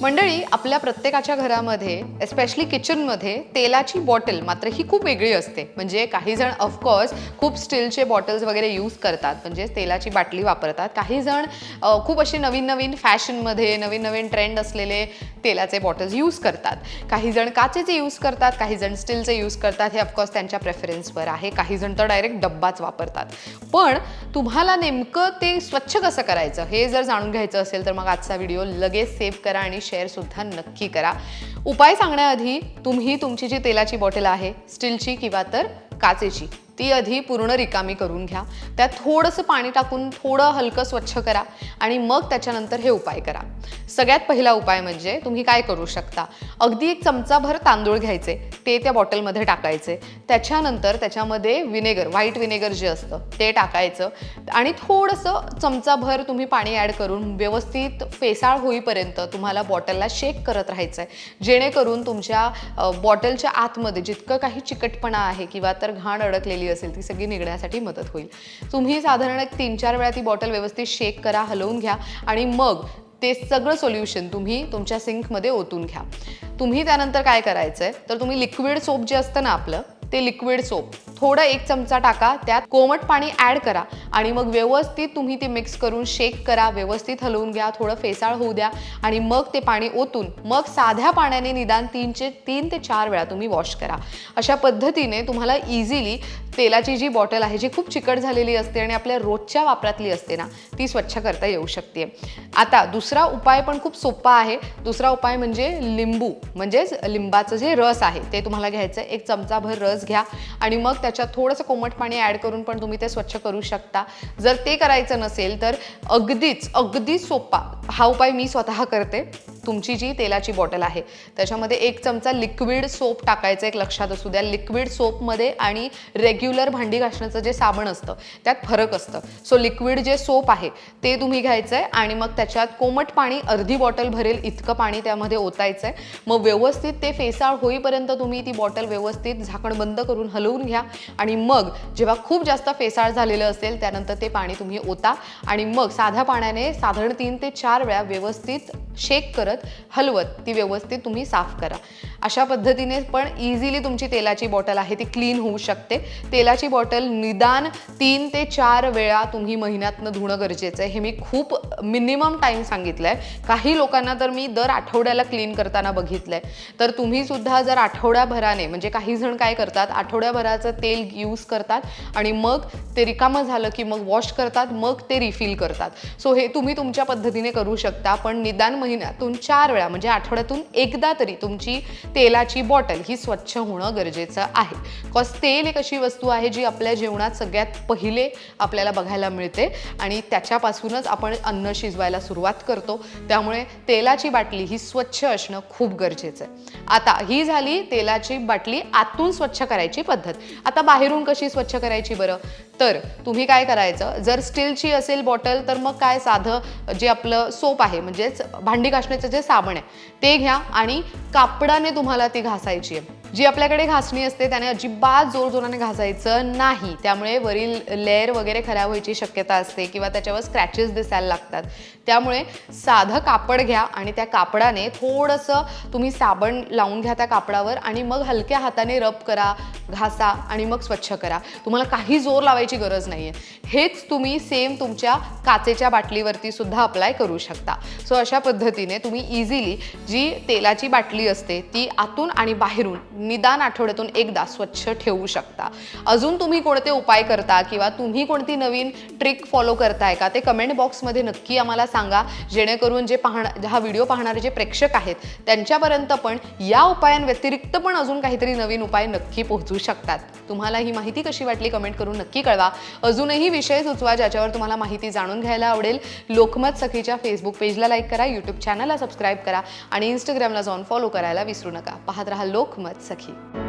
मंडळी आपल्या प्रत्येकाच्या घरामध्ये एस्पेशली किचनमध्ये तेलाची बॉटल मात्र ही खूप वेगळी असते. म्हणजे काही जण ऑफकोर्स खूप स्टीलचे बॉटल्स वगैरे यूज करतात. म्हणजे तेलाची बाटली वापरतात. काही जण खूप असे नवीन नवीन फॅशनमध्ये नवीन नवीन ट्रेंड असलेले तेलाचे बॉटल्स यूज करतात. काही जण काचेचे यूज करतात काही जण स्टीलचे यूज करतात. हे ऑफकोर्स त्यांच्या प्रेफरन्सवर आहे. काही जण तर डायरेक्ट डब्बाच वापरतात. पण तुम्हाला नेमकं ते स्वच्छ कसं करायचं? हे जर जाणून घ्यायचं असेल तर मग आजचा व्हिडिओ लगेच सेव्ह करा आणि शेअरसुद्धा नक्की करा. उपाय सांगण्याआधी तुम्ही तुमची जी तेलाची बॉटल आहे स्टीलची किंवा तर काचेची ती आधी पूर्ण रिकामी करून घ्या. त्यात थोडंसं पाणी टाकून थोडं हलकं स्वच्छ करा आणि मग त्याच्यानंतर हे उपाय करा. सगळ्यात पहिला उपाय म्हणजे तुम्ही काय करू शकता? अगदी एक चमचाभर तांदूळ घ्यायचे ते त्या बॉटलमध्ये टाकायचे. त्याच्यानंतर त्याच्यामध्ये विनेगर व्हाईट विनेगर जे असतं ते टाकायचं. आणि थोडंसं चमचाभर तुम्ही पाणी ॲड करून व्यवस्थित फेसाळ होईपर्यंत तुम्हाला बॉटलला शेक करत राहायचं आहे जेणेकरून तुमच्या बॉटलच्या आतमध्ये जितकं काही चिकटपणा आहे किंवा तर घाण अडकलेली असेल ती सगळी निघण्यासाठी मदत होईल. तुम्ही साधारण एक तीन चार वेळा ती बॉटल व्यवस्थित शेक करा हलवून घ्या आणि मग ते सगळं सोल्युशन तुम्ही तुमच्या सिंकमध्ये ओतून घ्या. तुम्ही त्यानंतर काय करायचं आहे तर तुम्ही लिक्विड सोप जे असतं ना आपलं ते लिक्विड सोप थोडं एक चमचा टाका त्यात कोमट पाणी ॲड करा आणि मग व्यवस्थित तुम्ही ते मिक्स करून शेक करा व्यवस्थित हलवून घ्या थोडं फेसाळ होऊ द्या आणि मग ते पाणी ओतून मग साध्या पाण्याने निदान तीनचे तीन ते चार वेळा तुम्ही वॉश करा. अशा पद्धतीने तुम्हाला इझिली तेलाची जी बॉटल आहे जी खूप चिकट झालेली असते आणि आपल्या रोजच्या वापरातली असते ना ती स्वच्छ करता येऊ शकते. आता दुसरा उपाय पण खूप सोपा आहे. दुसरा उपाय म्हणजे लिंबू म्हणजेच लिंबाचं जे रस आहे ते तुम्हाला घ्यायचं आहे. एक चमचाभर रस घ्या. आणि मग त्याच्यात थोडंसं कोमट पाणी ॲड करून पण तुम्ही ते स्वच्छ करू शकता. जर ते करायचं नसेल तर अगदीच अगदी सोपा हा उपाय मी स्वतः करते. तुमची जी तेलाची बॉटल आहे त्याच्यामध्ये एक चमचा लिक्विड सोप टाकायचं एक लक्षात असू द्या. लिक्विड सोपमध्ये आणि रेग्युलर भांडी घासण्याचं जे साबण असतं त्यात फरक असतं. सो लिक्विड जे सोप आहे ते तुम्ही घ्यायचं आहे आणि मग त्याच्यात कोमट पाणी अर्धी बॉटल भरेल इतकं पाणी त्यामध्ये ओतायचं आहे मग व्यवस्थित ते फेसाळ होईपर्यंत तुम्ही ती बॉटल व्यवस्थित झाकण बंद करून हलवून घ्या आणि मग जेव्हा खूप जास्त फेसाळ झालेलं असेल त्यानंतर ते पाणी तुम्ही ओता आणि मग साध्या पाण्याने साधारण तीन ते चार वेळा व्यवस्थित शेक करत हलवत ती व्यवस्थित तुम्ही साफ करा. अशा पद्धतीने पण इझिली तुमची तेलाची बॉटल आहे ती क्लीन होऊ शकते. तेलाची बॉटल निदान तीन ते चार वेळा तुम्ही महिन्यातनं धुणं गरजेचं आहे. हे मी खूप मिनिमम टाईम सांगितलं आहे काही लोकांना तर मी दर आठवड्याला क्लीन करताना बघितलं आहे तर तुम्ही सुद्धा जर आठवड्याभराने म्हणजे काही जण काय करतात आठवड्याभराचं तेल यूज करतात आणि मग ते रिकामं झालं की मग वॉश करतात मग ते रिफिल करतात. सो हे तुम्ही तुमच्या पद्धतीने करू शकता. पण निदान महिन्यातून चार वेळा म्हणजे आठवड्यातून एकदा तरी तुमची तेलाची बॉटल ही स्वच्छ होणं गरजेचं आहे. कॉज तेल एक अशी वस्तू आहे जी आपल्या जेवणात सगळ्यात पहिले आपल्याला बघायला मिळते आणि त्याच्यापासूनच आपण अन्न शिजवायला सुरुवात करतो. त्यामुळे तेलाची बाटली ही स्वच्छ असणं खूप गरजेचं आहे. आता ही झाली तेलाची बाटली आतून स्वच्छ करायची पद्धत. आता बाहेरून कशी स्वच्छ करायची बरं? तर तुम्ही काय करायचं? जर स्टीलची असेल बॉटल तर मग काय साधं जे आपलं सोप आहे म्हणजेच भांडी घासण्याचं जे साबण आहे ते घ्या आणि कापडाने तुम्हाला ती घासायची आहे. जी आपल्याकडे घासणी असते त्याने अजिबात जोरजोराने घासायचं नाही. त्यामुळे वरील लेअर वगैरे खराब व्हायची शक्यता असते किंवा त्याच्यावर स्क्रॅचेस दिसायला लागतात. त्यामुळे साधं कापड घ्या आणि त्या कापडाने थोडंसं तुम्ही साबण लावून घ्या त्या कापडावर आणि मग हलक्या हाताने रब करा घासा आणि मग स्वच्छ करा. तुम्हाला काही जोर लावायची गरज नाही आहे हेच तुम्ही सेम तुमच्या काचेच्या बाटलीवरती सुद्धा अप्लाय करू शकता. सो अशा पद्धतीने तुम्ही इझिली जी तेलाची बाटली असते ती आतून आणि बाहेरून निदान आठवड्यातून एकदा स्वच्छ ठेवू शकता. अजून तुम्ही कोणते उपाय करता किंवा तुम्ही कोणती नवीन ट्रिक फॉलो करताय का? ते कमेंट बॉक्समध्ये नक्की आम्हाला सांगा. जेणेकरून जे पाहणा हा व्हिडिओ पाहणारे जे प्रेक्षक आहेत त्यांच्यापर्यंत पण या उपायांव्यतिरिक्त पण अजून काहीतरी नवीन उपाय नक्की पोहोचू शकतात. तुम्हाला ही माहिती कशी वाटली कमेंट करून नक्की कळवा. अजूनही विषय सुचवा ज्याच्यावर तुम्हाला माहिती जाणून घ्यायला आवडेल. लोकमत सखीच्या फेसबुक पेजला लाईक करा यूट्यूब चॅनलला सबस्क्राईब करा आणि इंस्टाग्रामला जाऊन फॉलो करायला विसरू नका. पाहत राहा लोकमत सखी